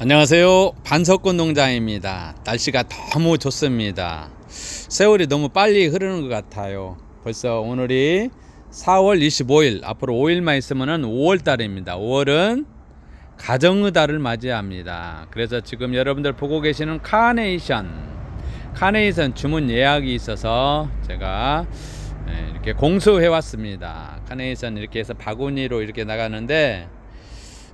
안녕하세요. 반석군 농장입니다. 날씨가 너무 좋습니다. 세월이 너무 빨리 흐르는 것 같아요. 벌써 오늘이 4월 25일, 앞으로 5일만 있으면은 5월 달입니다. 5월은 가정의 달을 맞이합니다. 그래서 지금 여러분들 보고 계시는 카네이션, 카네이션 주문 예약이 있어서 제가 예, 이렇게 공수해 왔습니다. 카네이션 이렇게 해서 바구니로 이렇게 나가는데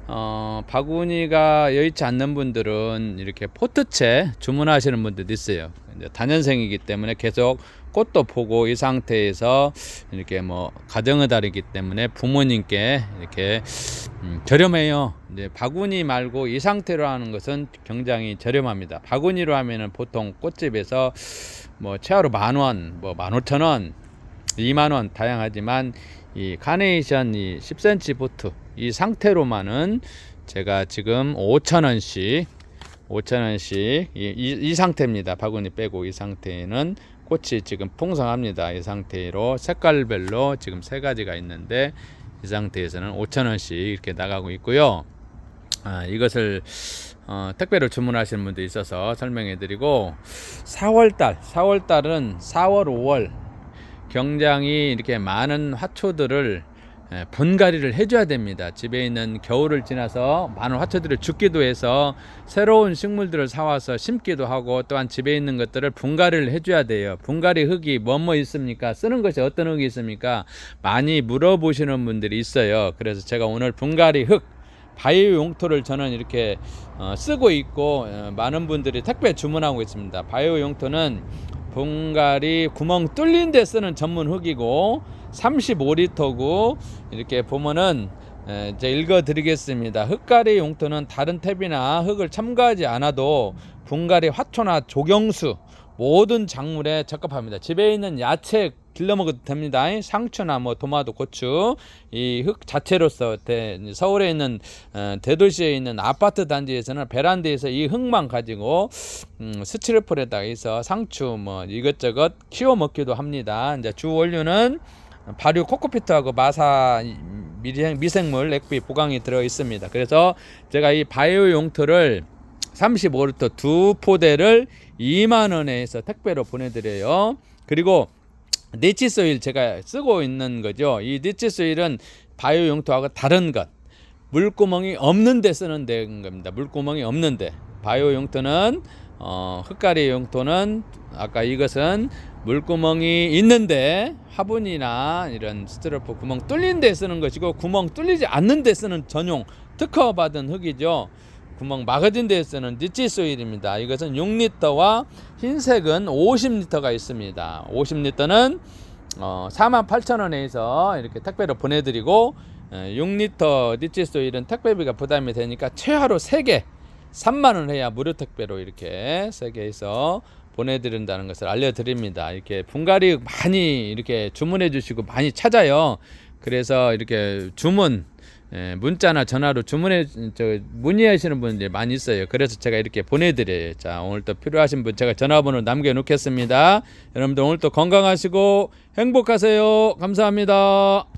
어, 바구니가 여의치 않는 분들은 이렇게 포트채 주문하시는 분들도 있어요. 이제 단연생이기 때문에 계속 꽃도 보고 이 상태에서 이렇게 뭐 가정의 달이기 때문에 부모님께 이렇게 음, 저렴해요. 이제 바구니 말고 이 상태로 하는 것은 굉장히 저렴합니다. 바구니로 하면은 보통 꽃집에서 뭐 최하로 만 원, 뭐 만 오천 원, 2만 원 다양하지만 이 카네이션 이 10cm 보트 이 상태로만은 제가 지금 5천 원씩 5천 원씩 이, 이, 이 상태입니다. 바구니 빼고 이 상태는 꽃이 지금 풍성합니다. 이 상태로 색깔별로 지금 세 가지가 있는데 이 상태에서는 5천 원씩 이렇게 나가고 있고요. 아, 이것을 어, 택배로 주문하시는 분도 있어서 설명해 드리고 4월달 4월달은 4월 5월 굉장히 이렇게 많은 화초들을 예, 분갈이를 해줘야 됩니다. 집에 있는 겨울을 지나서 많은 화초들을 죽기도 해서 새로운 식물들을 사와서 심기도 하고 또한 집에 있는 것들을 분갈이를 해줘야 돼요. 분갈이 흙이 뭐뭐 있습니까? 쓰는 것이 어떤 흙이 있습니까? 많이 물어보시는 분들이 있어요. 그래서 제가 오늘 분갈이 흙 바이오 용토를 저는 이렇게 어, 쓰고 있고 어, 많은 분들이 택배 주문하고 있습니다. 바이오 용토는 분갈이 구멍 뚫린 데 쓰는 전문 흙이고 35리터고 이렇게 보면은 에, 이제 읽어드리겠습니다. 흙가리 용토는 다른 탭이나 흙을 첨가하지 않아도 분갈이 화초나 조경수 모든 작물에 적합합니다. 집에 있는 야채 길러 먹어도 됩니다. 상추나 뭐 토마토, 고추 이 흙 자체로서 대, 서울에 있는 어, 대도시에 있는 아파트 단지에서는 베란다에서 이 흙만 가지고 음, 스티로폴에다가 해서 상추 뭐 이것저것 키워 먹기도 합니다. 이제 주 원료는 발효 코코피트하고 마사 미생, 미생물 액비 보강이 들어 있습니다. 그래서 제가 이 바이오 용토를 35리터 두 포대를 2만 원에 해서 택배로 보내드려요. 그리고 니치 소일 제가 쓰고 있는 거죠. 이 니치 소일은 바이오 용토하고 다른 것. 물구멍이 없는 데 쓰는 데 겁니다. 물구멍이 없는 데. 바이오 용토는 어, 흙가리 용토는 아까 이것은 물구멍이 있는데 화분이나 이런 스티로폼 구멍 뚫린 데 쓰는 것이고 구멍 뚫리지 않는 데 쓰는 전용 특허 받은 흙이죠. 구멍 막아진 데 쓰는 니치 소일입니다. 이것은 6리터와 흰색은 50리터가 있습니다. 50리터는 어, 48,000원에서 이렇게 택배로 보내드리고 어, 6리터 니치 소일은 택배비가 부담이 되니까 최하로 3개 3만 원 해야 무료 택배로 이렇게 3개 해서 보내드린다는 것을 알려드립니다. 이렇게 분갈이 많이 이렇게 주문해 주시고 많이 찾아요. 그래서 이렇게 주문 예, 문자나 전화로 주문해 저 문의하시는 분들이 많이 있어요. 그래서 제가 이렇게 보내드려요. 자 오늘 또 필요하신 분 제가 전화번호 남겨놓겠습니다. 여러분들 오늘 또 건강하시고 행복하세요. 감사합니다.